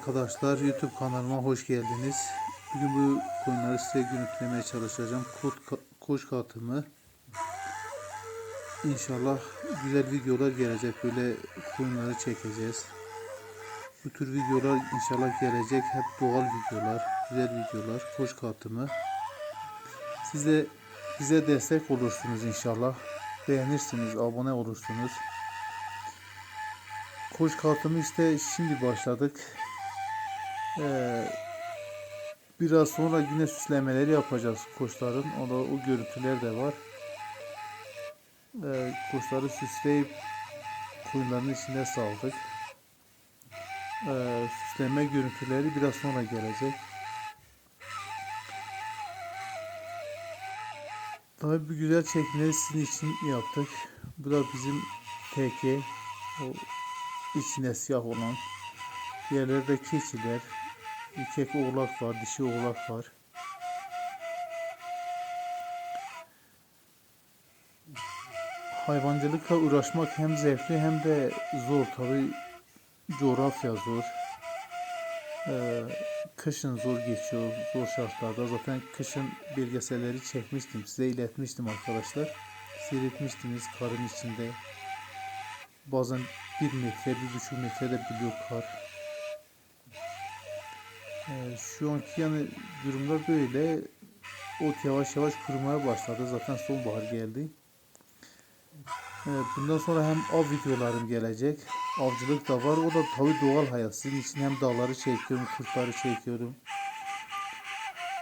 arkadaşlar YouTube kanalıma hoş geldiniz. Bugün bu konuları size görüntülemeye çalışacağım. Ka- koç katımı. İnşallah güzel videolar gelecek. Böyle konuları çekeceğiz. Bu tür videolar inşallah gelecek. Hep doğal videolar, güzel videolar. Koç katımı. Siz de bize destek olursunuz inşallah. Beğenirsiniz, abone olursunuz. Koç kartımı işte şimdi başladık. Ee, biraz sonra yine süslemeleri yapacağız koçların. O da o görüntüler de var. Ee, koçları süsleyip kuyuların içine saldık. Ee, süsleme görüntüleri biraz sonra gelecek. Tabii bu güzel çekimleri sizin için yaptık. Bu da bizim teke. O içine siyah olan yerlerde keçiler erkek oğlak var dişi oğlak var. Hayvancılıkla uğraşmak hem zevkli hem de zor tabi coğrafya zor. Ee, kışın zor geçiyor zor şartlarda. Zaten kışın belgeselleri çekmiştim size iletmiştim arkadaşlar. Seyretmiştiniz karın içinde. Bazen bir metre, bir buçuk metre de biliyor kar. Ee, şu anki yani durumlar böyle. Ot yavaş yavaş kurumaya başladı. Zaten sonbahar geldi. Ee, bundan sonra hem av videolarım gelecek. Avcılık da var. O da tabi doğal hayat. Sizin için hem dağları çekiyorum, kurtları çekiyorum.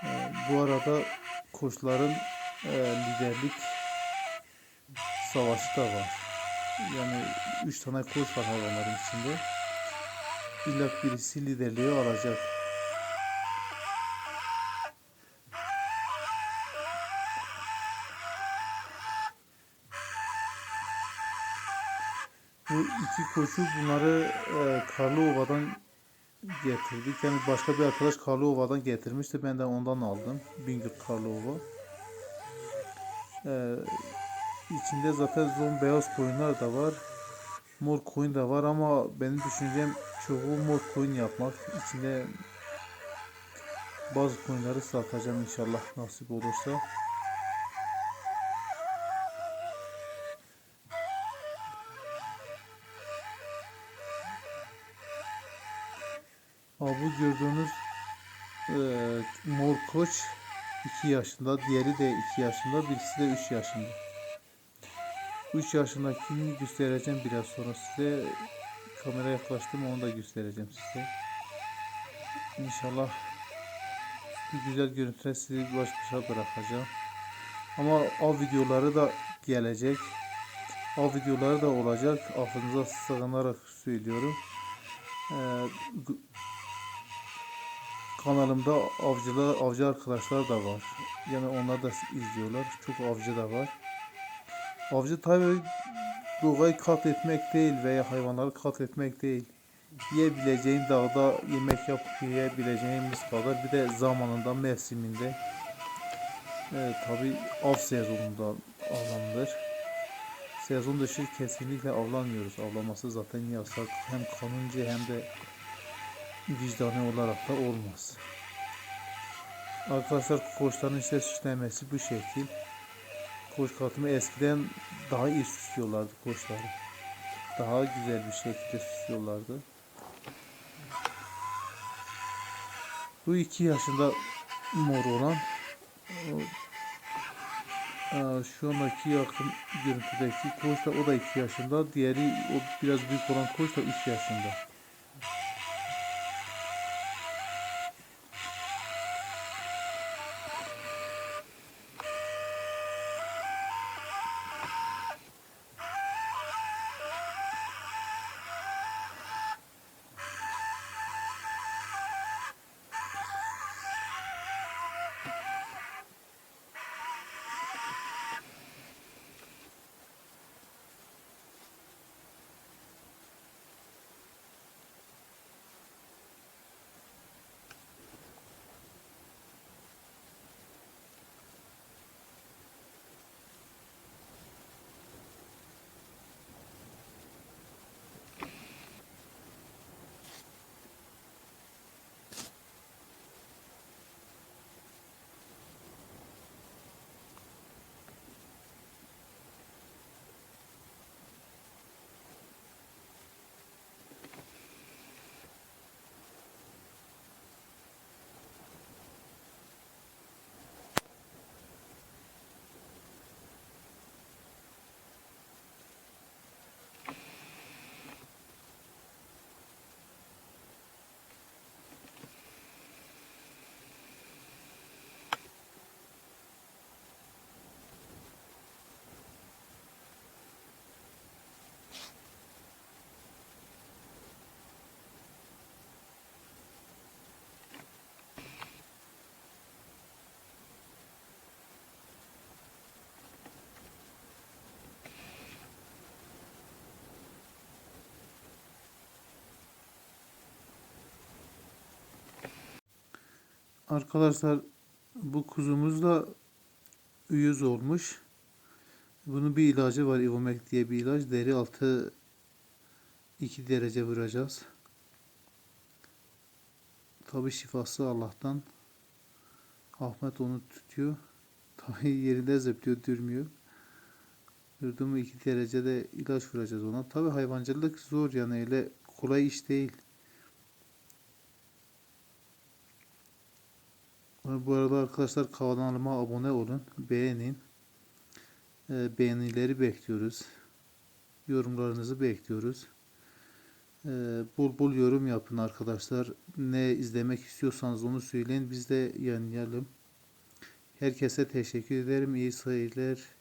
Ee, bu arada kuşların e, liderlik savaşı da var. Yani üç tane koç var hayvanların içinde. İlla birisi liderliği alacak. Koçu bunları e, Karlıova'dan getirdik. Yani başka bir arkadaş Karlıova'dan getirmişti. Ben de ondan aldım. Bingöl Karlıova. Ee, İçinde zaten zon beyaz koyunlar da var. Mor koyun da var ama benim düşüncem çoğu mor koyun yapmak. İçinde bazı koyunları satacağım inşallah nasip olursa. Aa, bu gördüğünüz e, mor koç 2 yaşında, diğeri de 2 yaşında, birisi de 3 yaşında. 3 yaşındakini göstereceğim biraz sonra size. Kamera yaklaştım onu da göstereceğim size. İnşallah bir güzel görüntüler sizi baş başa bırakacağım. Ama av videoları da gelecek. Av videoları da olacak. Affınıza sığınarak söylüyorum. Ee, kanalımda avcılar, avcı arkadaşlar da var. Yani onlar da izliyorlar. Çok avcı da var. Avcı tabi doğayı katletmek değil veya hayvanları katletmek değil. Yiyebileceğin dağda yemek yapıp yiyebileceğimiz kadar bir de zamanında mevsiminde evet, tabi av sezonunda avlanılır. Sezon dışı kesinlikle avlanmıyoruz. Avlaması zaten yasak. Hem kanunca hem de vicdani olarak da olmaz. Arkadaşlar koçların işte süslemesi bu şekil koç katımı eskiden daha iyi süslüyorlardı koçları. Daha güzel bir şekilde süslüyorlardı. Bu iki yaşında mor olan Aa, şu andaki yakın görüntüdeki koç da o da iki yaşında. Diğeri o biraz büyük olan koç da üç yaşında. Arkadaşlar bu kuzumuz da uyuz olmuş. Bunun bir ilacı var Ivomek diye bir ilaç. Deri altı 2 derece vuracağız. Tabi şifası Allah'tan. Ahmet onu tutuyor. Tabi yerinde zıplıyor durmuyor. Durdu mu 2 derecede ilaç vuracağız ona. Tabi hayvancılık zor yani öyle kolay iş değil. Bu arada arkadaşlar kanalıma abone olun, beğenin. Ee, beğenileri bekliyoruz. Yorumlarınızı bekliyoruz. Ee, bol bol yorum yapın arkadaşlar. Ne izlemek istiyorsanız onu söyleyin. Biz de yayınlayalım. Herkese teşekkür ederim. İyi seyirler.